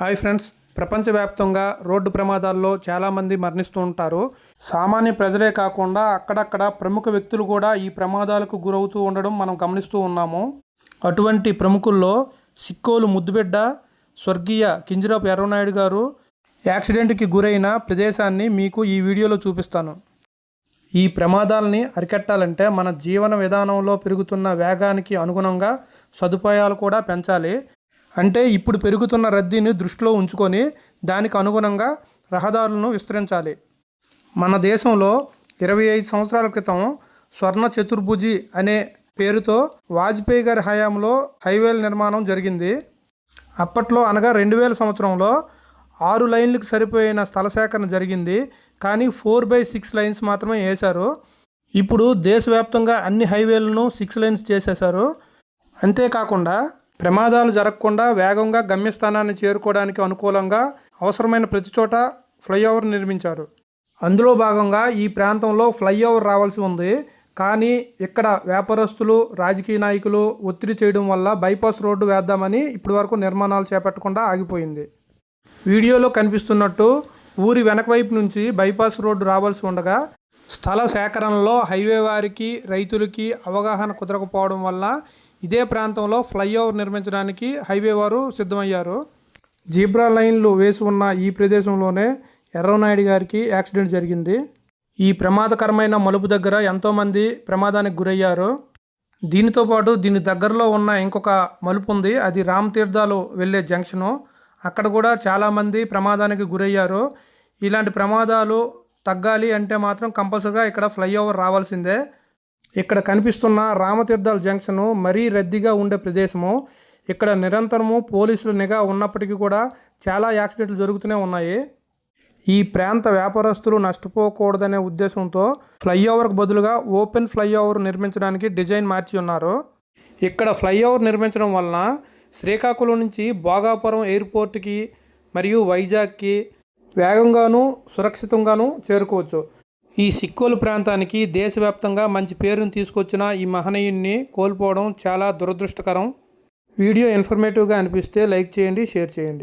Hi friends. ప్రపంచవ్యాప్తంగా road ప్రమాదాల్లో చాలామంది మరణిస్తూ ఉంటారు. సామాన్య ప్రజలే కాకుండా అక్కడక్కడ ప్రముఖ వ్యక్తులు కూడా ఈ ప్రమాదాలకు గురవుతూ ఉండడం మనం గమనిస్తూ ఉన్నాము. అటువంటి ప్రముఖుల్లో సిక్కోలు ముద్దుబిడ్డ స్వర్గీయ కింజరాపు ఎర్రనాయుడు గారు యాక్సిడెంట్కి గురైన ప్రదేశాన్ని మీకు ఈ వీడియోలో చూపిస్తాను. ఈ ప్రమాదాలని అరికట్టాలంటే మన జీవన విధానంలో పెరుగుతున్న వేగానికి అనుగుణంగా సదుపాయాలు కూడా పెంచాలి. అంటే ఇప్పుడు పెరుగుతున్న రద్దీని దృష్టిలో ఉంచుకొని దానికి అనుగుణంగా రహదారులను విస్తరించాలి. మన దేశంలో ఇరవై ఐదు సంవత్సరాల క్రితం స్వర్ణ చతుర్భుజి అనే పేరుతో వాజ్పేయి గారి హయాంలో హైవేల నిర్మాణం జరిగింది. అప్పట్లో అనగా రెండు వేల సంవత్సరంలో ఆరు లైన్లకు సరిపోయిన స్థల సేకరణ జరిగింది. కానీ ఫోర్ బై సిక్స్ లైన్స్ మాత్రమే వేశారు. ఇప్పుడు దేశవ్యాప్తంగా అన్ని హైవేలను సిక్స్ లైన్స్ చేసేశారు. అంతేకాకుండా ప్రమాదాలు జరగకుండా వేగంగా గమ్యస్థానాన్ని చేరుకోవడానికి అనుకూలంగా అవసరమైన ప్రతి చోట ఫ్లైఓవర్ నిర్మించారు. అందులో భాగంగా ఈ ప్రాంతంలో ఫ్లైఓవర్ రావాల్సి ఉంది. కానీ ఇక్కడ వ్యాపారస్తులు రాజకీయ నాయకులు ఒత్తిడి చేయడం వల్ల బైపాస్ రోడ్డు వేద్దామని ఇప్పటివరకు నిర్మాణాలు చేపట్టకుండా ఆగిపోయింది. వీడియోలో కనిపిస్తున్నట్టు ఊరి వెనక వైపు నుంచి బైపాస్ రోడ్డు రావాల్సి ఉండగా స్థల సేకరణలో హైవే వారికి రైతులకి అవగాహన కుదరకపోవడం వల్ల ఇదే ప్రాంతంలో ఫ్లైఓవర్ నిర్మించడానికి హైవే వారు సిద్ధమయ్యారు. జీబ్రా లైన్లు వేసి ఉన్న ఈ ప్రదేశంలోనే ఎర్రనాయుడు గారికి యాక్సిడెంట్ జరిగింది. ఈ ప్రమాదకరమైన మలుపు దగ్గర ఎంతోమంది ప్రమాదానికి గురయ్యారు. దీనితో పాటు దీని దగ్గరలో ఉన్న ఇంకొక మలుపు ఉంది. అది రామ్ తీర్థాలు వెళ్ళే జంక్షను. అక్కడ కూడా చాలామంది ప్రమాదానికి గురయ్యారు. ఇలాంటి ప్రమాదాలు తగ్గాలి అంటే మాత్రం కంపల్సరిగా ఇక్కడ ఫ్లైఓవర్ రావాల్సిందే. ఇక్కడ కనిపిస్తున్న రామతీర్థాల జంక్షను మరీ రద్దీగా ఉండే ప్రదేశము. ఇక్కడ నిరంతరము పోలీసులు నిఘా ఉన్నప్పటికీ కూడా చాలా యాక్సిడెంట్లు జరుగుతూనే ఉన్నాయి. ఈ ప్రాంత వ్యాపారస్తులు నష్టపోకూడదనే ఉద్దేశంతో ఫ్లైఓవర్కు బదులుగా ఓపెన్ ఫ్లైఓవర్ నిర్మించడానికి డిజైన్ మార్చి ఉన్నారు. ఇక్కడ ఫ్లైఓవర్ నిర్మించడం వలన శ్రీకాకుళం నుంచి భోగాపురం ఎయిర్పోర్ట్కి మరియు వైజాగ్కి వేగంగానూ సురక్షితంగానూ చేరుకోవచ్చు. ఈ సిక్కోలు ప్రాంతానికి దేశవ్యాప్తంగా మంచి పేరును తీసుకొచ్చిన ఈ మహనీయుణ్ణి కోల్పోవడం చాలా దురదృష్టకరం. వీడియో ఇన్ఫర్మేటివ్గా అనిపిస్తే లైక్ చేయండి షేర్ చేయండి.